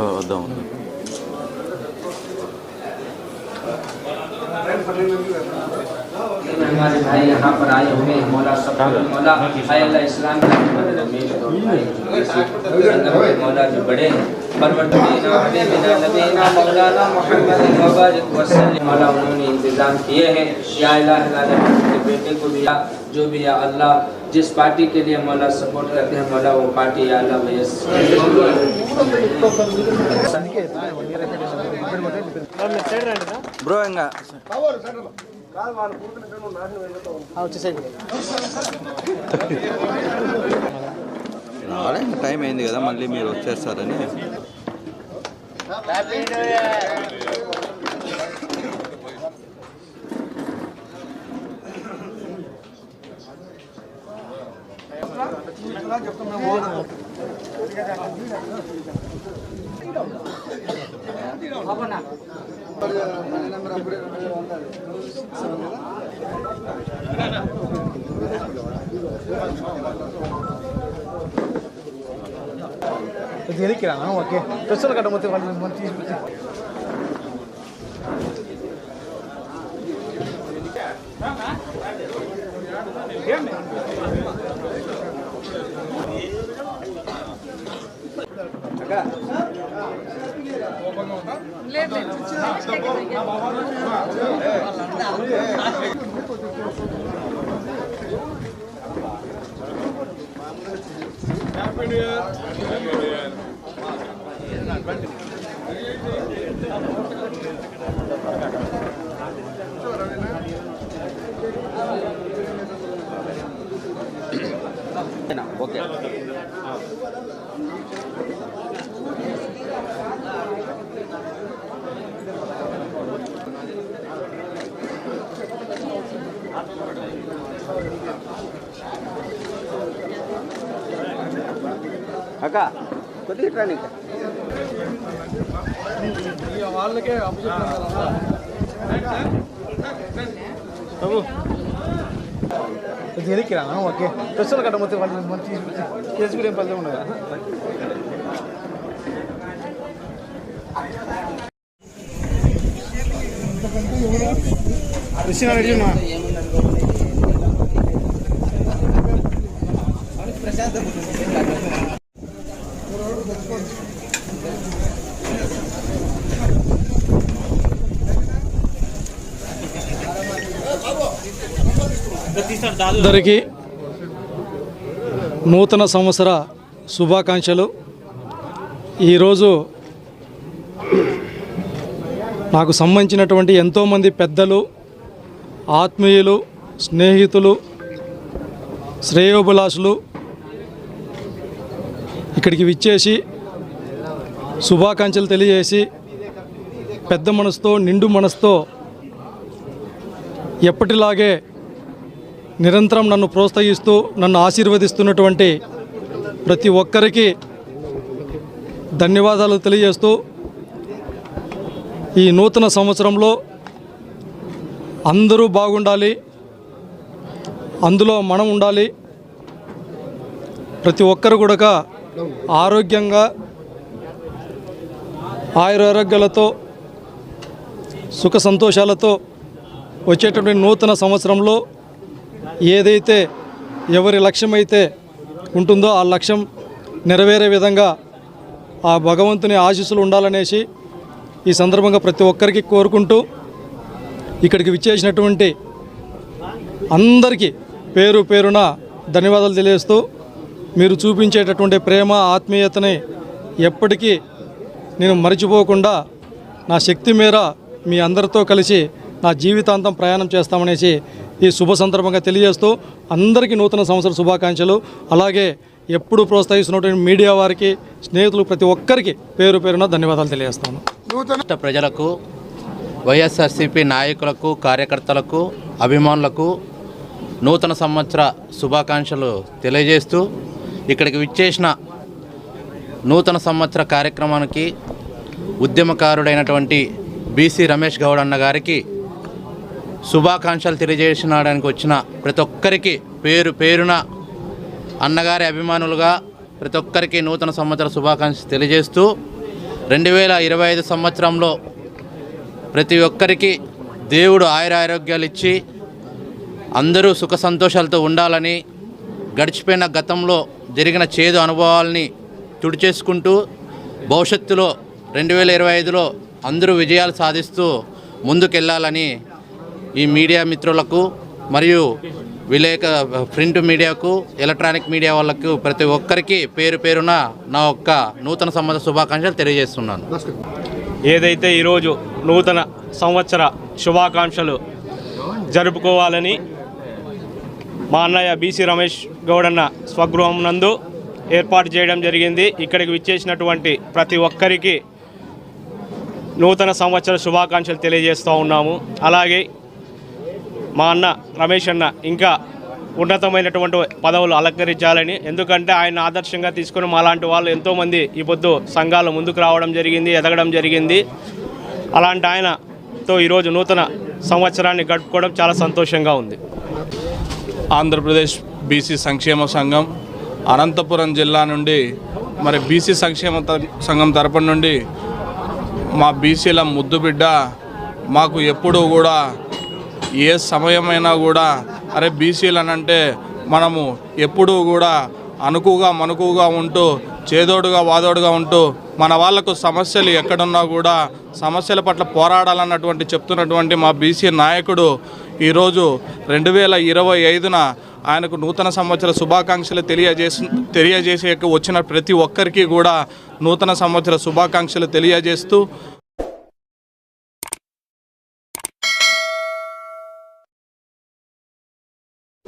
Така, हमारे भाई यहाँ पर आए हुए मौला सब मौला अल्लाह इस्लाम मौला जो बड़े हैं। मौला उन्होंने इंतज़ाम किए हैं या बेटे को भी जो भी या अल्लाह जिस पार्टी के लिए मौला सपोर्ट करते हैं मौला वो पार्टी या अल्लाह वयस బ్రో ఇంకా రాలే ఇంకా టైం అయింది కదా మళ్ళీ మీరు వచ్చేస్తారని ఇది ఎదిక్కిరా ఓకే డ్రెస్సులు కట్ట మొత్తం వాళ్ళు తీసుకొచ్చి happy new year happy new year రండి काका किती ट्रेनिंग ఇది ఎదికిరానా ఓకే ప్రశ్నలు కట్టబోతే వాళ్ళు మనం తీసుకొచ్చి చేసుకునే పల్లె ఉండదా కృష్ణ రెడ్డి మా ప్రశాంత్ అందరికీ నూతన సంవత్సర శుభాకాంక్షలు. ఈరోజు నాకు సంబంధించినటువంటి ఎంతోమంది పెద్దలు ఆత్మీయులు స్నేహితులు శ్రేయోభిలాషులు ఇక్కడికి విచ్చేసి శుభాకాంక్షలు తెలియజేసి పెద్ద మనసుతో నిండు మనసుతో ఎప్పటిలాగే నిరంతరం నన్ను ప్రోత్సహిస్తూ నన్ను ఆశీర్వదిస్తున్నటువంటి ప్రతి ఒక్కరికి ధన్యవాదాలు తెలియజేస్తూ ఈ నూతన సంవత్సరంలో అందరూ బాగుండాలి అందులో మనం ఉండాలి. ప్రతి ఒక్కరు కూడా ఆరోగ్యంగా ఆయురారోగ్యాలతో సుఖ సంతోషాలతో వచ్చేటటువంటి నూతన సంవత్సరంలో ఏదైతే ఎవరి లక్ష్యం అయితే ఉంటుందో ఆ లక్ష్యం నెరవేరే విధంగా ఆ భగవంతుని ఆశీస్సులు ఉండాలనేసి ఈ సందర్భంగా ప్రతి ఒక్కరికి కోరుకుంటూ ఇక్కడికి విచ్చేసినటువంటి అందరికీ పేరు పేరున ధన్యవాదాలు తెలియజేస్తూ మీరు చూపించేటటువంటి ప్రేమ ఆత్మీయతని ఎప్పటికీ నేను మర్చిపోకుండా నా శక్తి మేర మీ అందరితో కలిసి నా జీవితాంతం ప్రయాణం చేస్తామనేసి ఈ శుభ సందర్భంగా తెలియజేస్తూ అందరికీ నూతన సంవత్సర శుభాకాంక్షలు. అలాగే ఎప్పుడు ప్రోత్సహిస్తున్నటువంటి మీడియా వారికి స్నేహితులు ప్రతి ఒక్కరికి పేరు పేరున ధన్యవాదాలు తెలియజేస్తాను. నూతన ప్రజలకు వైఎస్ఆర్సీపీ నాయకులకు కార్యకర్తలకు అభిమానులకు నూతన సంవత్సర శుభాకాంక్షలు తెలియజేస్తూ ఇక్కడికి విచ్చేసిన నూతన సంవత్సర కార్యక్రమానికి ఉద్యమకారుడైనటువంటి బీసీ రమేష్ గౌడ్ అన్న గారికి శుభాకాంక్షలు తెలియజేసినాడానికి వచ్చిన ప్రతి ఒక్కరికి పేరు పేరున అన్నగారి అభిమానులుగా ప్రతి ఒక్కరికి నూతన సంవత్సర శుభాకాంక్షలు తెలియజేస్తూ రెండు వేల ఇరవై ఐదు సంవత్సరంలో ప్రతి ఒక్కరికి దేవుడు ఆయురారోగ్యాలు ఇచ్చి అందరూ సుఖ సంతోషాలతో ఉండాలని గడిచిపోయిన గతంలో జరిగిన చేదు అనుభవాల్ని తుడిచేసుకుంటూ భవిష్యత్తులో రెండు వేల ఇరవై ఐదులో అందరూ విజయాలు సాధిస్తూ ముందుకెళ్ళాలని ఈ మీడియా మిత్రులకు మరియు విలేక ప్రింట్ మీడియాకు ఎలక్ట్రానిక్ మీడియా వాళ్ళకు ప్రతి ఒక్కరికి పేరు పేరున నా యొక్క నూతన సంబంధ శుభాకాంక్షలు తెలియజేస్తున్నాను. ఏదైతే ఈరోజు నూతన సంవత్సర శుభాకాంక్షలు జరుపుకోవాలని మా అన్నయ్య బీసీ రమేష్ గౌడన్న స్వగృహం నందు ఏర్పాటు చేయడం జరిగింది. ఇక్కడికి విచ్చేసినటువంటి ప్రతి ఒక్కరికి నూతన సంవత్సర శుభాకాంక్షలు తెలియజేస్తూ ఉన్నాము. అలాగే మా అన్న రమేష్ అన్న ఇంకా ఉన్నతమైనటువంటి పదవులు అలంకరించాలని. ఎందుకంటే ఆయన ఆదర్శంగా తీసుకుని మాలాంటి వాళ్ళు ఎంతోమంది ఈ పొద్దు సంఘాలు ముందుకు రావడం జరిగింది ఎదగడం జరిగింది. అలాంటి ఆయనతో ఈరోజు నూతన సంవత్సరాన్ని గడుపుకోవడం చాలా సంతోషంగా ఉంది. ఆంధ్రప్రదేశ్ బీసీ సంక్షేమ సంఘం అనంతపురం జిల్లా నుండి మరి బీసీ సంక్షేమ సంఘం తరపు నుండి మా బీసీల ముద్దు బిడ్డ మాకు ఎప్పుడూ కూడా ఏ సమయమైనా కూడా అరే బీసీలు అని అంటే మనము ఎప్పుడూ కూడా అనుకుగా మనుకుగా ఉంటూ చేదోడుగా వాదోడుగా ఉంటూ మన వాళ్ళకు సమస్యలు ఎక్కడున్నా కూడా సమస్యల పట్ల పోరాడాలన్నటువంటి చెప్తున్నటువంటి మా బీసీ నాయకుడు ఈరోజు రెండు వేల ఇరవై ఐదున ఆయనకు నూతన సంవత్సర శుభాకాంక్షలు తెలియజేసి తెలియజేసే వచ్చిన ప్రతి ఒక్కరికి కూడా నూతన సంవత్సర శుభాకాంక్షలు తెలియజేస్తూ